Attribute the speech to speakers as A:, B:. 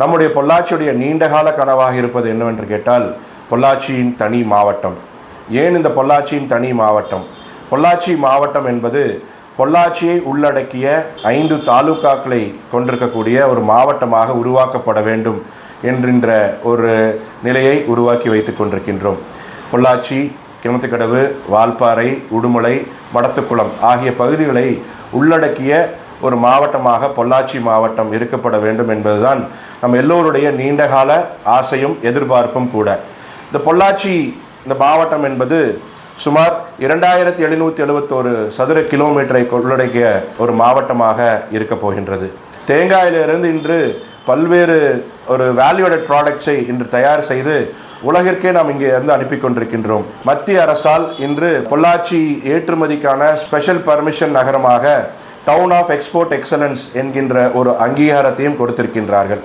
A: நம்முடைய பொள்ளாச்சியுடைய நீண்டகால கனவாக இருப்பது என்னவென்று கேட்டால் பொள்ளாச்சியின் தனி மாவட்டம். ஏன் இந்த பொள்ளாச்சியின் தனி மாவட்டம்? பொள்ளாச்சி மாவட்டம் என்பது பொள்ளாச்சியை உள்ளடக்கிய ஐந்து தாலுகாக்களை கொண்டிருக்கக்கூடிய ஒரு மாவட்டமாக உருவாக்கப்பட வேண்டும் என்கின்ற ஒரு நிலையை உருவாக்கி வைத்து கொண்டிருக்கின்றோம். பொள்ளாச்சி கிணத்துக்கடவு வால்பாறை உடுமலை மடத்துக்குளம் ஆகிய பகுதிகளை உள்ளடக்கிய ஒரு மாவட்டமாக பொள்ளாச்சி மாவட்டம் இருக்கப்பட வேண்டும் என்பதுதான் நம் எல்லோருடைய நீண்டகால ஆசையும் எதிர்பார்ப்பும் கூட. இந்த பொள்ளாச்சி இந்த மாவட்டம் என்பது சுமார் இரண்டாயிரத்தி எழுநூற்றி எழுபத்தோரு சதுர கிலோமீட்டரை உள்ளடக்கிய ஒரு மாவட்டமாக இருக்கப் போகின்றது. தேங்காயிலிருந்து இன்று பல்வேறு ஒரு வேல்யூடட் ப்ராடக்ட்ஸை இன்று தயார் செய்து உலகிற்கே நாம் இங்கே இருந்து அனுப்பி கொண்டிருக்கின்றோம். மத்திய அரசால் இன்று பொள்ளாச்சி ஏற்றுமதிக்கான ஸ்பெஷல் பர்மிஷன் நகரமாக டவுன் ஆஃப் எக்ஸ்போர்ட் எக்ஸலன்ஸ் என்கின்ற ஒரு அங்கீகாரத்தையும் கொடுத்திருக்கின்றார்கள்.